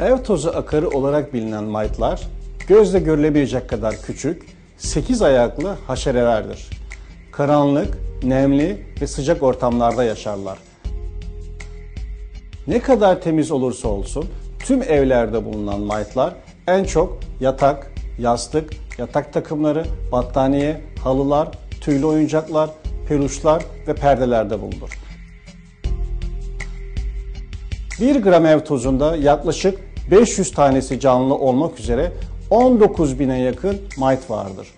Ev tozu akarı olarak bilinen maytlar, gözle görülebilecek kadar küçük, 8 ayaklı haşerelerdir. Karanlık, nemli ve sıcak ortamlarda yaşarlar. Ne kadar temiz olursa olsun tüm evlerde bulunan maytlar en çok yatak, yastık, yatak takımları, battaniye, halılar, tüylü oyuncaklar, peluşlar ve perdelerde bulunur. 1 gram ev tozunda yaklaşık 500 tanesi canlı olmak üzere 19 bine yakın mite vardır.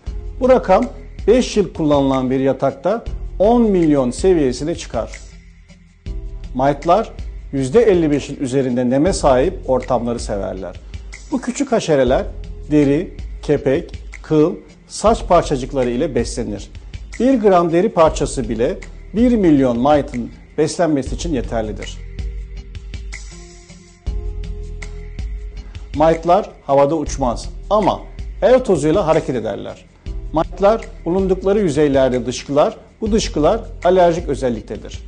Bu rakam 5 yıl kullanılan bir yatakta 10 milyon seviyesine çıkar. Mite'lar %55'in üzerinde neme sahip ortamları severler. Bu küçük haşereler deri, kepek, kıl, saç parçacıkları ile beslenir. 1 gram deri parçası bile 1 milyon mite'ın beslenmesi için yeterlidir. Mite'lar havada uçmaz ama ev tozuyla hareket ederler. Mite'lar bulundukları yüzeylerde dışkılar, bu dışkılar alerjik özelliktedir.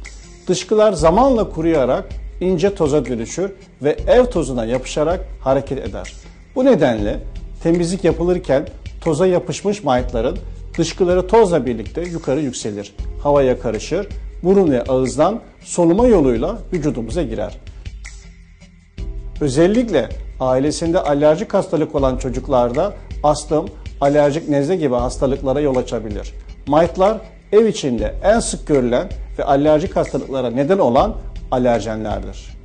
Dışkılar zamanla kuruyarak ince toza dönüşür ve ev tozuna yapışarak hareket eder. Bu nedenle temizlik yapılırken toza yapışmış mite'ların dışkıları tozla birlikte yukarı yükselir. Havaya karışır, burun ve ağızdan soluma yoluyla vücudumuza girer. Özellikle ailesinde alerjik hastalık olan çocuklarda astım, alerjik nezle gibi hastalıklara yol açabilir. Mite'lar ev içinde en sık görülen ve alerjik hastalıklara neden olan alerjenlerdir.